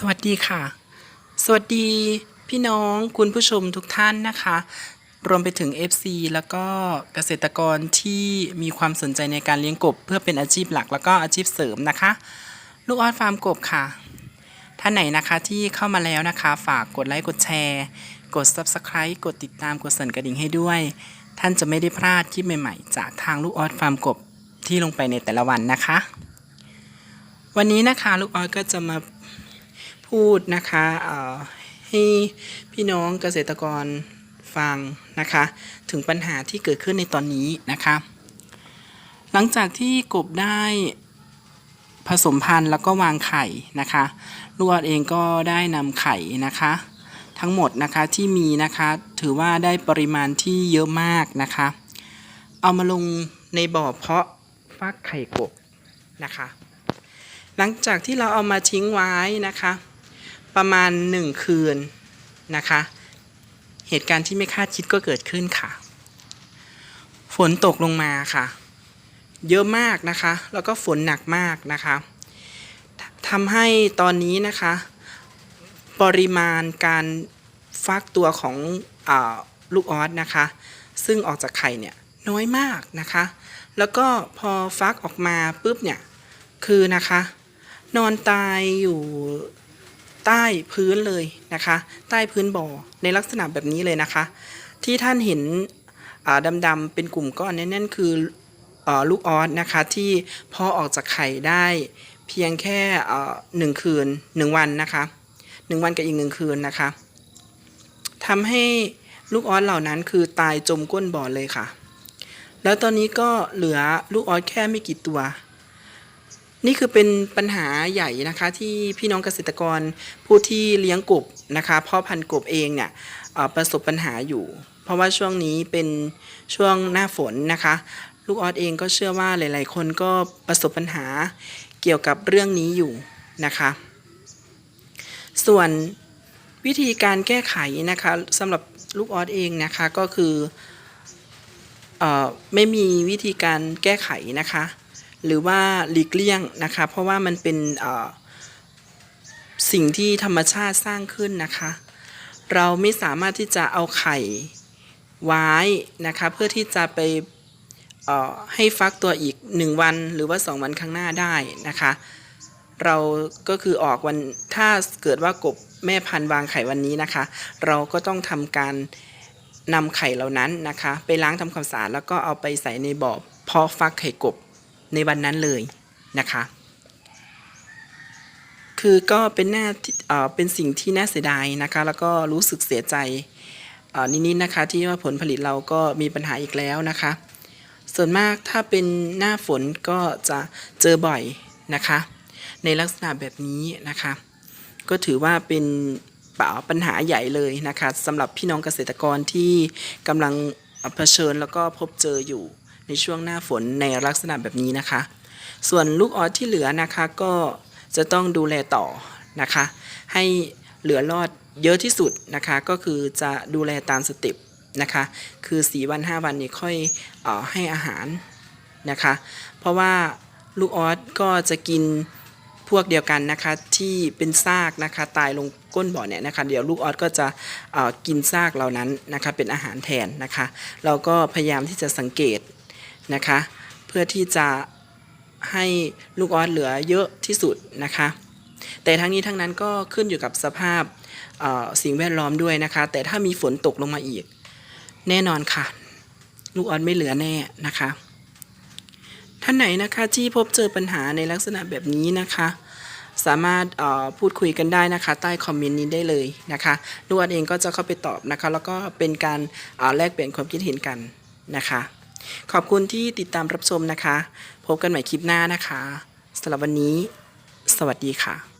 สวัสดีค่ะ สวัสดีพี่น้องคุณผู้ชมทุกท่านนะคะ รวมไปถึง FC แล้วก็เกษตรกรที่มีความสนใจในการเลี้ยงกบ เพื่อเป็นอาชีพหลักแล้วก็อาชีพเสริมนะคะ ลูกออสฟาร์มกบค่ะ ท่านไหนนะคะที่เข้ามาแล้วนะคะ ฝากกดไลค์กดแชร์ กด Subscribe กดติดตามกดสั่นกระดิ่งให้ด้วย ท่านจะไม่ได้พลาดคลิปใหม่ๆ จากทางลูกออสฟาร์มกบที่ลงไปในแต่ละวันนะคะ วันนี้นะคะลูกออสก็จะมา พูดนะคะให้พี่น้องเกษตรกรฟังนะคะ ถึงปัญหาที่เกิดขึ้นในตอนนี้นะคะ หลังจากที่กบได้ผสมพันธุ์แล้วก็วางไข่นะคะลูกออดเองก็ได้นำไข่นะคะ ทั้งหมดนะคะที่มีนะคะถือว่าได้ปริมาณที่เยอะมากนะคะ เอามาลงในบ่อเพาะฟักไข่กบนะคะ หลังจากที่เราเอามาทิ้งไว้นะคะ ประมาณหนึ่งคืนนะคะ เหตุการณ์ที่ไม่คาดคิดก็เกิดขึ้นค่ะ ฝนตกลงมาค่ะ เยอะมากนะคะ แล้วก็ฝนหนักมากนะคะทำให้ตอนนี้นะคะ ปริมาณการฟักตัวของอลูกออสนะคะ ซึ่งออกจากไข่เนี่ยน้อยมากนะคะ แล้วก็พอฟักออกมาปุ๊บเนี่ย คือนะคะ นอนตายอยู่ ใต้พื้นเลยนะคะ ใต้พื้นบ่อในลักษณะแบบนี้เลยนะคะ ที่ท่านเห็นดำๆเป็นกลุ่มก้อนนยนั่นคืออลูกออสนะคะที่พอออกจากไข่ได้เพียงแค่หนึ่งคืนหนึ่งวันนะคะหนึ่งวันกับอีกหนึ่งคืนนะคะทำให้ลูกออสเหล่านั้นคือตายจมก้นบ่อเลยค่ะ แล้วตอนนี้ก็เหลือลูกออสแค่ไม่กี่ตัว นี่คือเป็นปัญหาใหญ่นะคะที่พี่น้องเกษตรกรผู้ที่เลี้ยงกบนะคะพ่อพันธุ์กบเองเนี่ยประสบปัญหาอยู่ เพราะว่าช่วงนี้เป็นช่วงหน้าฝนนะคะ ลูกออสเองก็เชื่อว่าหลาย ๆ คนก็ประสบปัญหาเกี่ยวกับเรื่องนี้อยู่นะคะ ส่วนวิธีการแก้ไขนะคะสำหรับลูกออสเองนะคะก็คือออไม่มีวิธีการแก้ไขนะคะ หรือว่าหลีกเลี่ยงนะคะ เพราะว่ามันเป็นสิ่งที่ธรรมชาติสร้างขึ้นนะคะ เราไม่สามารถที่จะเอาไข่ไว้นะคะ เพื่อที่จะไปให้ฟักตัวอีก 1 วันหรือว่า 2 วันข้างหน้าได้นะคะ เราก็คือออกวันถ้าเกิดว่ากบแม่พันธุ์วางไข่วันนี้นะคะ เราก็ต้องทำการนำไข่เหล่านั้นนะคะ ไปล้างทำความสะอาดแล้วก็เอาไปใส่ในบ่อเพาะฟักไข่กบ ในวันนั้นเลยนะคะ คือก็เป็นหน้าที่เป็นสิ่งที่น่าเสียดายนะคะ แล้วก็รู้สึกเสียใจนิดๆนะคะ ที่ว่าผลผลิตเราก็มีปัญหาอีกแล้วนะคะ ส่วนมากถ้าเป็นหน้าฝนก็จะเจอบ่อยนะคะ ในลักษณะแบบนี้นะคะ ก็ถือว่าเป็นป่าปัญหาใหญ่เลยนะคะสำหรับพี่น้องเกษตรกรที่กำลังเผชิญแล้วก็พบเจออยู่ ในช่วงหน้าฝนในลักษณะแบบนี้นะคะ ส่วนลูกออสที่เหลือนะคะก็จะต้องดูแลต่อนะคะ ให้เหลือรอดเยอะที่สุดนะคะ ก็คือจะดูแลตามสเต็ปนะคะ คือ 4 วัน 5 วันนี้ค่อยออให้อาหารนะคะ เพราะว่าลูกออสก็จะกินพวกเดียวกันนะคะที่เป็นซากนะคะตายลงก้นบ่อเนี่ยนะคะ เดี๋ยวลูกออสก็จะกินซากเหล่านั้นนะคะเป็นอาหารแทนนะคะ เราก็พยายามที่จะสังเกต นะคะ เพื่อที่จะให้ลูกออสเหลือเยอะที่สุดนะคะ แต่ทั้งนี้ทั้งนั้นก็ขึ้นอยู่กับสภาพสิ่งแวดล้อมด้วยนะคะ แต่ถ้ามีฝนตกลงมาอีก แน่นอนค่ะ ลูกออสไม่เหลือแน่นะคะ ท่านไหนนะคะที่พบเจอปัญหาในลักษณะแบบนี้นะคะ สามารถพูดคุยกันได้นะคะ ใต้คอมเมนต์นี้ได้เลยนะคะลูกออสเองก็จะเข้าไปตอบนะคะ แล้วก็เป็นการแลกเปลี่ยนความคิดเห็นกันนะคะ ขอบคุณที่ติดตามรับชมนะคะ พบกันใหม่คลิปหน้านะคะสำหรับวันนี้ สวัสดีค่ะ